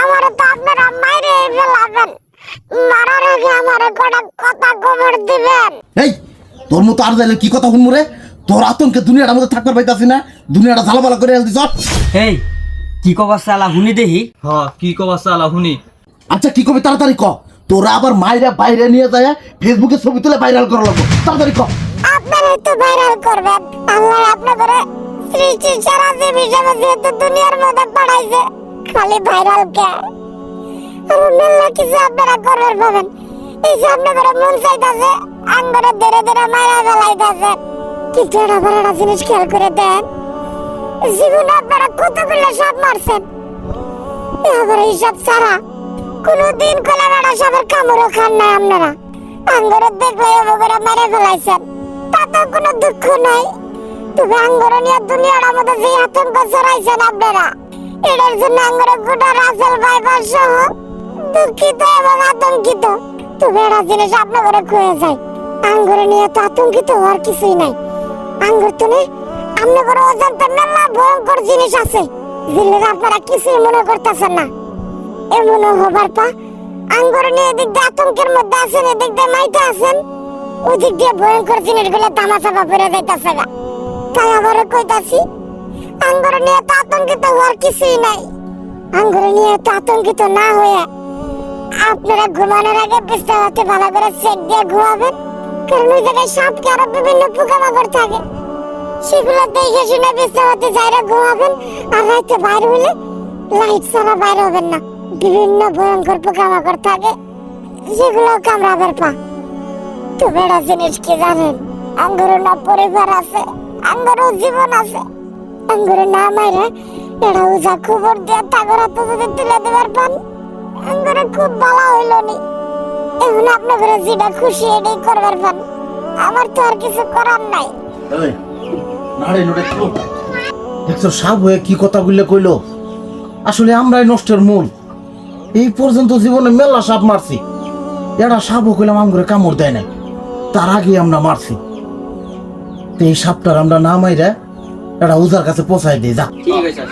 আমার তো আপনারা মাইরে ফেলাবেন মারার আগে আমার কটা কথা খবর দিবেন। এই তোর মতো আর যাইলে কি কথা শুনব রে? তোর আতঙ্কে দুনিয়াটার মধ্যে থাকবার পাইতাছি না দুনিয়াটা ঝালাপালা করে এল দিছ এই কি কবার সালা শুনি দেহি হ কি কবা চালা শুনি। আচ্ছা কি কবি তাড়াতাড়ি ক। তোরা আবার মাইরা বাইরে নিয়ে যায় ফেসবুকে ছবি তুলে ভাইরাল করা লাগবো। তাড়াতাড়ি ক। আপনারাই তো ভাইরাল করবেন। আল্লাহ আপনাদের সৃষ্টি সারা জীব হিসাবে যেহেতু দুনিয়ার মধ্যে পাঠাইছে খালি ভাইরাল কে? আর মেলা কিছু আপনারা করবেন পাবেন এই যে আপনাদের মন চাইতাছে, আঙ্গরে ধীরে ধীরে মারা ফেলাইতাছে। কিন্তু এটা আবার একটা জিনিস খেয়াল করে দেন, জীবনে আপনারা কতগুলো সাপ মারছেন? এবার এইসব ছাড়া কোনোদিন কোলা বেড়া সাপের কামড়ও খান নাই আপনারা। আঙ্গরে দেখলে এবার মেরে ফেলাইছেন। তাতেও কোনো দুঃখ নাই। তবে আঙ্গরে নিয়ে দুনিয়ার মধ্যে যে আতঙ্ক ছড়াইছেন আপনারা এটার জন্য আঙ্গরে গোটা রাসেল ভাইবার সহ দুঃখিত এবং আতঙ্কিত। তবে এটা জিনিস আপনার ঘরে খুঁয়ে যায়। আঙ্গরে নিয়ে তো আতঙ্কিত হওয়ার কিছুই নাই। আঙ্গুর তো নেই আপনার ঘরে অজান্তে মেলা ভয়ঙ্কর জিনিস আছে, যেগুলো আপনারা কিছুই মনে করতেছেন না। এমন হবার পা, আঙ্গুর নিয়ে এদিক দিয়ে আতঙ্কের মধ্যে আছেন, এদিক দিয়ে মাইতে আছেন। ওদিক দিয়ে ভয়ঙ্কর জিনিসগুলো তামাশাপা করে যাইতাছে গা। তাই আবারও কইতাছি, আঙ্গুর নিয়ে তো আতঙ্কিত হওয়ার কিছুই নাই। আঙ্গুর নিয়ে তো আতঙ্কিত না হয়ে আপনারা ঘুমানোর আগে বিছানাতে ভালো করে চেক দিয়ে ঘুমাবেন, কারণ ওই জায়গায় সাপকে আরও বিভিন্ন পোকামাকড় থাকে। সেগুলো দেখে শুনে বিছানাতে যাইরা ঘুমাবেন, আর রাইতে বাইরে হলে লাইট ছাড়া বাইরে হবেন না। বিভিন্ন ভয়ঙ্কর পোকামাকড় থাকে যেগুলো কামড়াবার পা। তো বেড়া জিনিস কি জানেন? আঙ্গুর না পরিবার আছে আঙ্গুরও জীবন আছে। আঙ্গুর না মাইরে এটা উজা খবর দিয়ে তাগর হাতে যদি তুলে দেবার পান আঙ্গুরে খুব ভালো হইল নি। এখন আপনাদের যেটা খুশি এটাই করবার পান। আমার তো আর কিছু করার নাই। নাড়ে নুড়ে তো। দেখছ, সাপ হয়ে কি কথাগুলো কইলো? আসলে আমরাই নষ্টের মূল। এই পর্যন্ত জীবনে মেলা সাপ মারছি। এরা সাপও কইলাম আমগুলো কামড় দেয় নাই। তার আগে আমরা মারছি। তো এই সাপটার আমরা না মাইরা একটা উজার কাছে পৌঁছাই দিই যা। ঠিক আছে